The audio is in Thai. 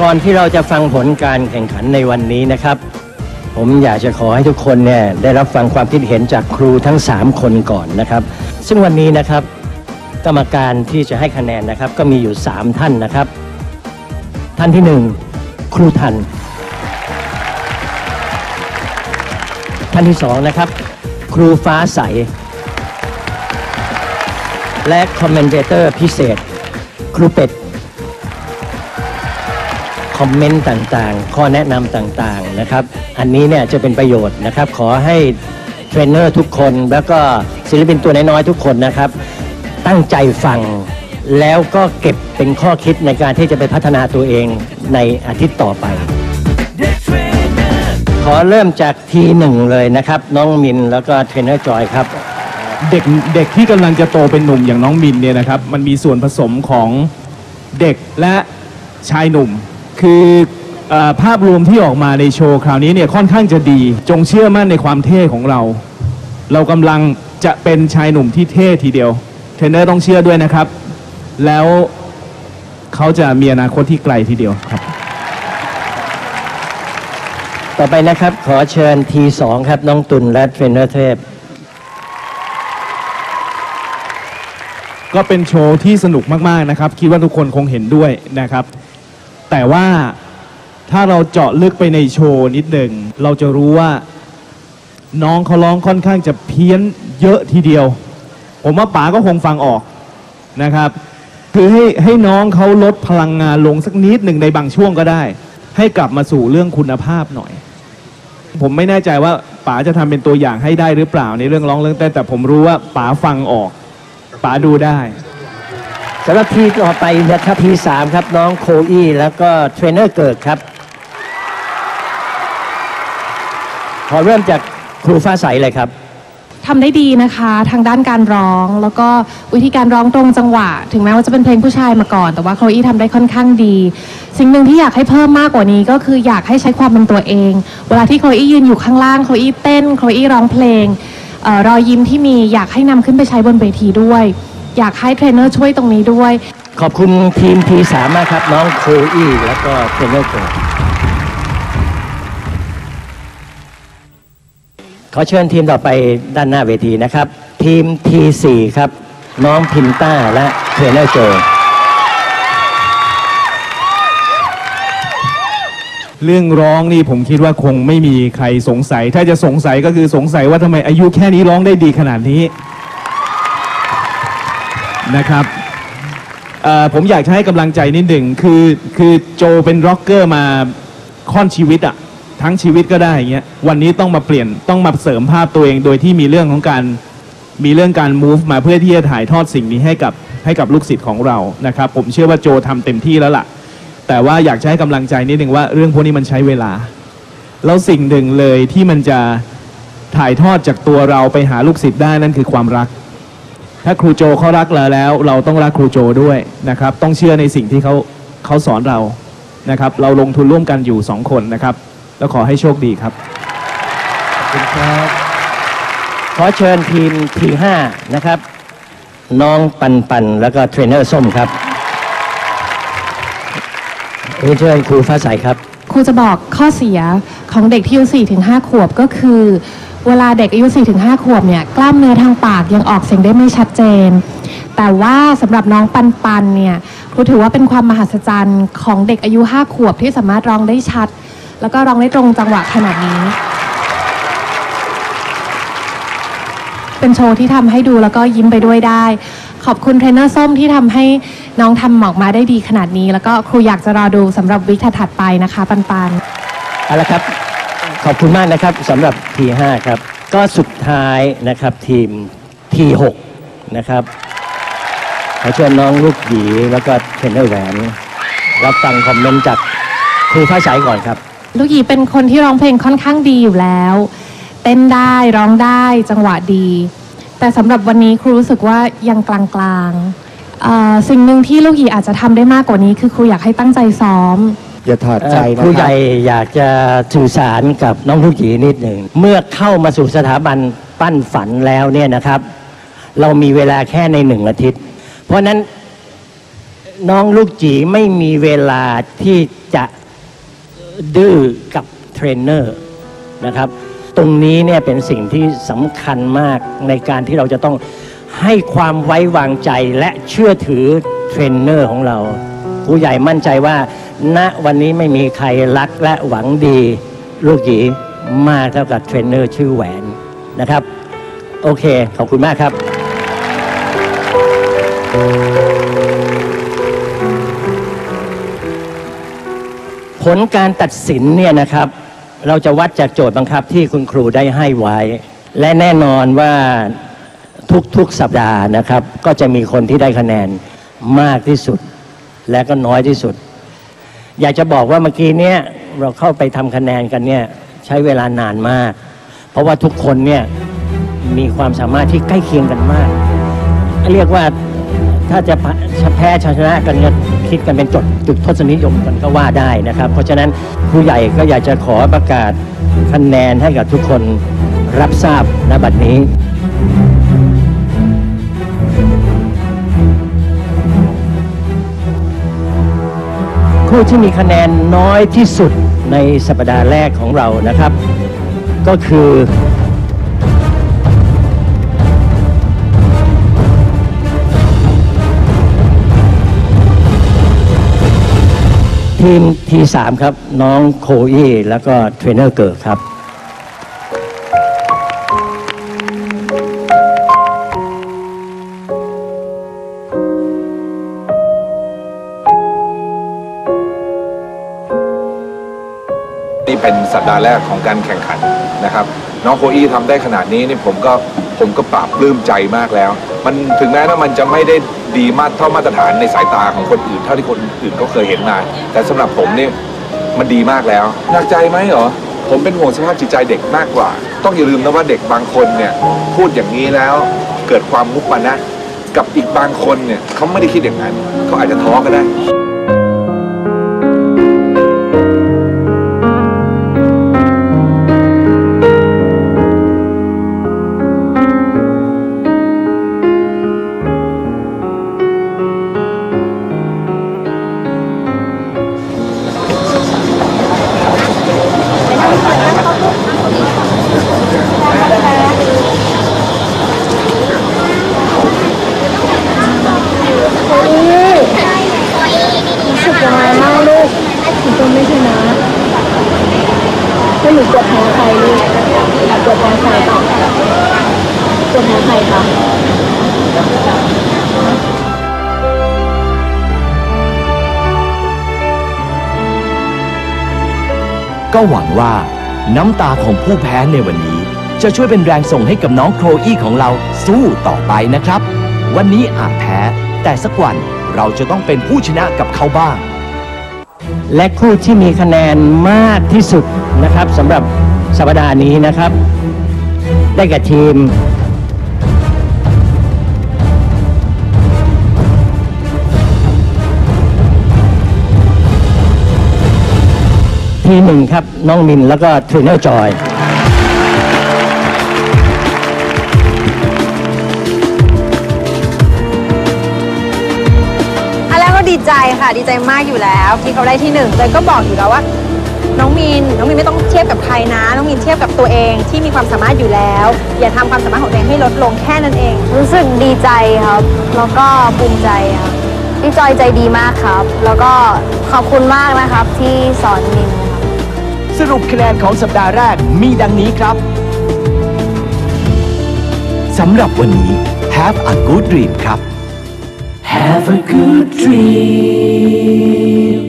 ก่อนที่เราจะฟังผลการแข่งขันในวันนี้นะครับ ผมอยากจะขอให้ทุกคนเนี่ยได้รับฟังความคิดเห็นจากครูทั้ง 3 คนก่อนนะครับ ซึ่งวันนี้นะครับ กรรมการที่จะให้คะแนนนะครับ ก็มีอยู่ 3 ท่านนะครับ ท่านที่ 1 ครูทัน ท่านที่ 2 นะครับ ครูฟ้าใส และคอมเมนเตอร์พิเศษ ครูเป็ด คอมเมนต์ต่างๆ ข้อแนะนำต่างๆนะครับ อันนี้เนี่ยจะเป็นประโยชน์นะครับ ขอให้เทรนเนอร์ทุกคน แล้วก็ศิลปินตัวน้อยๆทุกคนนะครับ ตั้งใจฟังแล้วก็เก็บเป็นข้อคิดในการที่จะไปพัฒนาตัวเองในอาทิตย์ต่อไป ขอเริ่มจากทีหนึ่งเลยนะครับ น้องมินแล้วก็เทรนเนอร์จอยครับเด็กเด็กที่กำลังจะโตเป็นหนุ่มอย่างน้องมินเนี่ยนะครับ มันมีส่วนผสมของเด็กและชายหนุ่ม คือเออภาพรวมที่ออกมาในโชว์คราวนี้เนี่ยค่อนข้างจะดี จงเชื่อมั่นในความเท่ของเรา เรากำลังจะเป็นชายหนุ่มที่เท่ทีเดียว เทรนเนอร์ต้องเชื่อด้วยนะครับ แล้วเขาจะมีอนาคตที่ไกลทีเดียวครับ ต่อไปนะครับ ขอเชิญทีสองครับ น้องตุลและเทรนเนอร์เทพ ก็เป็นโชว์ที่สนุกมาก ๆ นะครับ คิดว่าทุกคนคงเห็นด้วยนะครับ แต่ว่าถ้าเราเจาะลึกไปในโชว์นิดหนึ่ง เราจะรู้ว่าน้องเขาร้องค่อนข้างจะเพี้ยนเยอะทีเดียว ผมว่าป๋าก็คงฟังออกนะครับ คือให้ให้น้องเขาลดพลังงานลงสักนิดหนึ่งในบางช่วงก็ได้ ให้กลับมาสู่เรื่องคุณภาพหน่อย ผมไม่แน่ใจว่าป๋าจะทำเป็นตัวอย่างให้ได้หรือเปล่าในเรื่องร้องเรื่องเต้นแต่ผมรู้ว่าป๋าฟังออกป๋าดูได้ สำหรับทีต่อไปนะครับทีสามครับน้องโคอี้แล้วก็เทรนเนอร์เกิดครับ ขอเริ่มจากครูฟ้าใสเลยครับทำได้ดีนะคะทางด้านการร้องแล้วก็วิธีการร้องตรงจังหวะ ถึงแม้ว่าจะเป็นเพลงผู้ชายมาก่อน แต่ว่าโคลอี้ทำได้ค่อนข้างดี สิ่งหนึ่งที่อยากให้เพิ่มมากกว่านี้ก็คืออยากให้ใช้ความเป็นตัวเอง เวลาที่โคลอี้ยืนอยู่ข้างล่างโคลอี้เต้นโคลอี้ร้องเพลงออรอยยิ้มที่มีอยากให้นำขึ้นไปใช้บนเวทีด้วย อยากให้เทรนเนอร์ช่วยตรงนี้ด้วย ขอบคุณทีมทีสามมากครับ น้องโคอี้แล้วก็เทรนเนอร์เกิดขอเชิญทีมต่อไปด้านหน้าเวทีนะครับ ทีมทีสี่ครับ น้องพิมต้าและเทรนเนอร์โจเรื่องร้องนี่ผมคิดว่าคงไม่มีใครสงสัย ถ้าจะสงสัยก็คือสงสัยว่าทำไมอายุแค่นี้ร้องได้ดีขนาดนี้ นะครับเอ่อผมอยากจะให้กำลังใจนิดหนึ่งคือคือโจเป็นร็อกเกอร์มาค่อนชีวิตอะทั้งชีวิตก็ได้อย่างเงี้ยวันนี้ต้องมาเปลี่ยนต้องมาเสริมภาพตัวเองโดยที่มีเรื่องของการมีเรื่องการ move มาเพื่อที่จะถ่ายทอดสิ่งนี้ให้กับให้กับลูกศิษย์ของเรานะครับผมเชื่อว่าโจทำเต็มที่แล้วล่ะ แต่ว่าอยากจะให้กำลังใจนิดหนึ่งว่าเรื่องพวกนี้มันใช้เวลา แล้วสิ่งหนึ่งเลยที่มันจะถ่ายทอดจากตัวเราไปหาลูกศิษย์ได้นั่นคือความรัก ถ้าครูโจเขารักเราแล้ว เราต้องรักครูโจด้วยนะครับ ต้องเชื่อในสิ่งที่เขาเขาสอนเรานะครับ เราลงทุนร่วมกันอยู่สองคนนะครับ แล้วขอให้โชคดีครับขอบคุณครับขอเชิญทีมทีห้านะครับ น้องปันปันแล้วก็เทรนเนอร์ส้มครับเรียนเชิญครูฟ้าใสครับ ครูจะบอกข้อเสียของเด็กที่อายุ4ถึง5ขวบก็คือ เวลาเด็กอายุ4ถึง5ขวบเนี่ยกล้ามเนื้อทางปากยังออกเสียงได้ไม่ชัดเจน แต่ว่าสำหรับน้องปันปันเนี่ยครูถือว่าเป็นความมหัศจรรย์ของเด็กอายุ 5 ขวบที่สามารถร้องได้ชัด แล้วก็ร้องได้ตรงจังหวะขนาดนี้ เป็นโชว์ที่ทำให้ดูแล้วก็ยิ้มไปด้วยได้ ขอบคุณเทรนเนอร์ส้มที่ทำให้น้องทำออกมาได้ดีขนาดนี้ แล้วก็ครูอยากจะรอดูสำหรับวิกถัดๆไปนะคะ ปันปัน เอาละครับ ขอบคุณมากนะครับสำหรับทีห้าครับ ก็สุดท้ายนะครับทีมทีหกนะครับขอเชิญน้องลูกหยีแล้วก็เทรนเนอร์แหวน รับฟังคอมเมนต์จากครูฟ้าใสก่อนครับ ลูกหยีเป็นคนที่ร้องเพลงค่อนข้างดีอยู่แล้ว เต้นได้ร้องได้จังหวะดี แต่สำหรับวันนี้ครูรู้สึกว่ายังกลางๆสิ่งหนึ่งที่ลูกหยีอาจจะทำได้มากกว่านี้ คือครูอยากให้ตั้งใจซ้อม อย่าถอดใจเอ่อนะครูคใหรับญ่อยากจะสื่อสารกับน้องลูกหยีนิดหนึ่ง เมื่อเข้ามาสู่สถาบันปั้นฝันแล้วเนี่ยนะครับ เรามีเวลาแค่ในหนึ่งอาทิตย์ เพราะฉะนั้นน้องลูกจีไม่มีเวลาที่จะดื้อกับเทรนเนอร์นะครับ ตรงนี้เนี่ยเป็นสิ่งที่สำคัญมากในการที่เราจะต้องให้ความไว้วางใจและเชื่อถือเทรนเนอร์ของเรา ผู้ใหญ่มั่นใจว่า ณวันนี้ไม่มีใครรักและหวังดี ลูกหยีมากเท่ากับเทรนเนอร์ชื่อแหวนนะครับ โอเค ขอบคุณมากครับ ผลการตัดสินเนี่ยนะครับ เราจะวัดจากโจทย์บังคับที่คุณครูได้ให้ไว้ และแน่นอนว่าทุกๆสัปดาห์นะครับ ก็จะมีคนที่ได้คะแนนมากที่สุด และก็น้อยที่สุด อยากจะบอกว่าเมื่อกี้เนี่ยเราเข้าไปทำคะแนนกันเนี่ยใช้เวลานานมาก เพราะว่าทุกคนเนี่ยมีความสามารถที่ใกล้เคียงกันมาก เรียกว่าถ้าจะแพ้ชนะกันก็คิดกันเป็นจดจุดทศนิยมกันก็ว่าได้นะครับ เพราะฉะนั้นผู้ใหญ่ก็อยากจะขอประกาศคะแนนให้กับทุกคนรับทราบณบัดนี้ ผู้ที่มีคะแนนน้อยที่สุดในสัปดาห์แรกของเรานะครับ ก็คือทีมทีสามครับ น้องโคอี้แล้วก็เทรนเนอร์เกิร์ครับ เป็นสัปดาห์แรกของการแข่งขันนะครับ น้องโคอี้ทำได้ขนาดนี้นี่ผมก็ผมก็ปราบปลื้มใจมากแล้ว มันถึงแม้ว่ามันจะไม่ได้ดีมากเท่ามาตรฐานในสายตาของคนอื่นเท่าที่คนอื่นเขาเคยเห็นมา แต่สำหรับผมเนี่ยมันดีมากแล้วหนักใจไหมเหรอผมเป็นห่วงสภาพจิตใจเด็กมากกว่า ต้องอย่าลืมนะว่าเด็กบางคนเนี่ยพูดอย่างนี้แล้วเกิดความมุกมานะ กับอีกบางคนเนี่ยเขาไม่ได้คิดอย่างนั้นเขาอาจจะท้อก็ได้ หนูกดแพ้ใครลูกกดแพ้ใครต่อกดแพ้ใครคะก็หวังว่าน้ำตาของผู้แพ้ในวันนี้ จะช่วยเป็นแรงส่งให้กับน้องโครอี้ของเราสู้ต่อไปนะครับ วันนี้อาจแพ้ แต่สักวันเราจะต้องเป็นผู้ชนะกับเขาบ้าง และคู่ที่มีคะแนนมากที่สุด นะครับสำหรับสัปดาห์นี้นะครับ ได้แก่ทีม ทีหนึ่งครับ น้องมินแล้วก็เทรนเนอร์จอยอันแรกก็ดีใจค่ะ ดีใจมากอยู่แล้ว ที่เขาได้ที่หนึ่งเลยก็บอกอยู่แล้วว่า น้องมินน้องมินไม่ต้องเทียบกับใครนะ น้องมินเทียบกับตัวเองที่มีความสามารถอยู่แล้ว อย่าทำความสามารถของตัวเองให้ลดลงแค่นั้นเอง รู้สึกดีใจครับ แล้วก็ภูมิใจครับพี่จอยใจดีมากครับ แล้วก็ขอบคุณมากนะครับที่สอนมินครับ สรุปคะแนนของสัปดาห์แรกมีดังนี้ครับสำหรับวันนี้ Have a good dream ครับ Have a good dream